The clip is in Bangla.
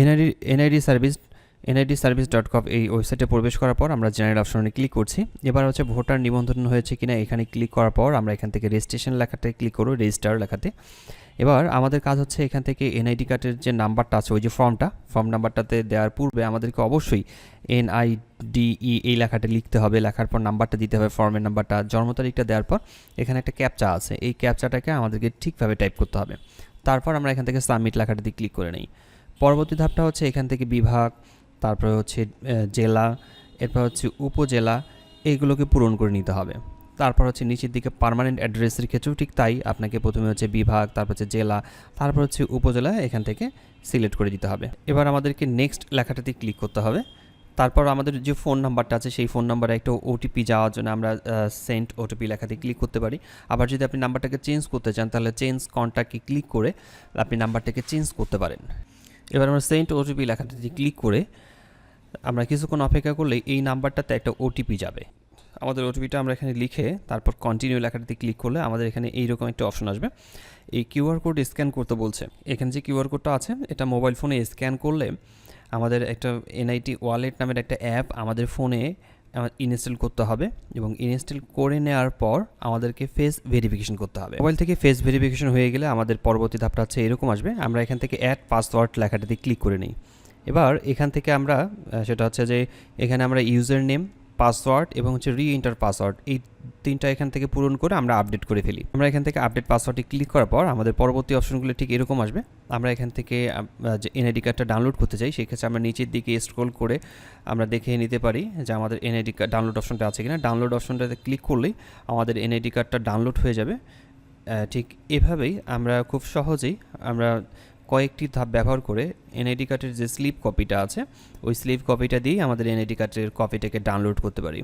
NID NID service NID service dot com এই ওয়েবসাইটে প্রবেশ করার পর আমরা জেনারেল অপশনে ক্লিক করছি। এবার হচ্ছে ভোটার নিবন্ধন হয়েছে কিনা এখানে ক্লিক করার পর আমরা এখান থেকে রেজিস্ট্রেশন লেখাতে ক্লিক করব রেজিস্টার লেখাতে। এবার আমাদের কাজ হচ্ছে এখান থেকে এনআইডি কার্ডের যে নাম্বারটা আছে, ওই যে ফর্মটা ফর্ম নাম্বারটাতে দেওয়ার পূর্বে আমাদেরকে অবশ্যই এনআইডিই এই লেখাটা লিখতে হবে। লেখার পর নাম্বারটা দিতে হবে ফর্মের নাম্বারটা জন্ম তারিখটা দেওয়ার পর এখানে একটা ক্যাপচা আছে। এই ক্যাপচাটাকে আমাদেরকে ঠিকভাবে টাইপ করতে হবে। তারপর আমরা এখান থেকে সাবমিট লেখাটাতে ক্লিক করে নিই। পরবর্তী ধাপটা হচ্ছে এখান থেকে বিভাগ, তারপরে হচ্ছে জেলা, এরপর হচ্ছে উপজেলা, এইগুলোকে পূরণ করে নিতে হবে। তারপর হচ্ছে নিচের দিকে পার্মানেন্ট অ্যাড্রেসের ক্ষেত্রেও ঠিক তাই আপনাকে প্রথমে হচ্ছে বিভাগ, তারপর হচ্ছে জেলা, তারপর হচ্ছে উপজেলা এখান থেকে সিলেক্ট করে দিতে হবে। এবার আমাদেরকে নেক্সট লেখাটাতে ক্লিক করতে হবে। তারপর আমাদের যে ফোন নাম্বারটা আছে, সেই ফোন নাম্বারে একটা ওটিপি যাওয়ার জন্য আমরা সেন্ট ওটিপি লেখাতে ক্লিক করতে পারি। আবার যদি আপনি নাম্বারটাকে চেঞ্জ করতে চান, তাহলে চেঞ্জ কন্ট্যাক্টে ক্লিক করে আপনি নাম্বারটাকে চেঞ্জ করতে পারেন। এবার আমরা সেন্ট ওটিপি লেখাটাতে ক্লিক করে আমরা কিছুক্ষণ অপেক্ষা করলে এই নাম্বারটাতে একটা ওটিপি যাবে। আমাদের ওটিপিটা আমরা এখানে লিখে তারপর কন্টিনিউ লেখাটাতে ক্লিক করলে আমাদের এখানে এইরকম একটা অপশন আসবে। এই কিউআর কোড স্ক্যান করতে বলছে। এখানে যে কিউআর কোডটা আছে, এটা মোবাইল ফোনে স্ক্যান করলে আমাদের একটা এনআইটি ওয়ালেট নামের একটা অ্যাপ আমাদের ফোনে ইনস্টল করতে হবে এবং ইনস্টল করে নেওয়ার পর আমাদেরকে ফেস ভেরিফিকেশন করতে হবে। মোবাইল থেকে ফেস ভেরিফিকেশন হয়ে গেলে আমাদের পরবর্তী ধাপটা হচ্ছে এরকম আসবে। আমরা এখান থেকে অ্যাড পাসওয়ার্ড লেখাটাতে ক্লিক করে নিই। এবার এখান থেকে আমরা সেটা হচ্ছে যে এখানে আমরা ইউজার নেম পাসওয়ার্ড এবং হচ্ছে রি এন্টার পাসওয়ার্ড এই তিনটা এখান থেকে পূরণ করে আমরা আপডেট করে ফেলি। আমরা এখান থেকে আপডেট পাসওয়ার্ডে ক্লিক করার পর আমাদের পরবর্তী অপশনগুলো ঠিক এরকম আসবে। আমরা এখান থেকে যে এনআইডি কার্ডটা ডাউনলোড করতে চাই সেক্ষেত্রে আমরা নিচের দিকে স্ক্রল করে আমরা দেখে নিতে পারি যে আমাদের এনআইডি কার্ড ডাউনলোড অপশনটা আছে কিনা। ডাউনলোড অপশনটাতে ক্লিক করলেই আমাদের এনআইডি কার্ডটা ডাউনলোড হয়ে যাবে। ঠিক এভাবেই আমরা খুব সহজেই আমরা কয়েকটি ধাপ ব্যবহার করে এনআইডি কার্ডের যে স্লিপ কপিটা আছে, ওই স্লিপ কপিটা দিয়েই আমাদের এনআইডি কার্ডের কপিটাকে ডাউনলোড করতে পারি।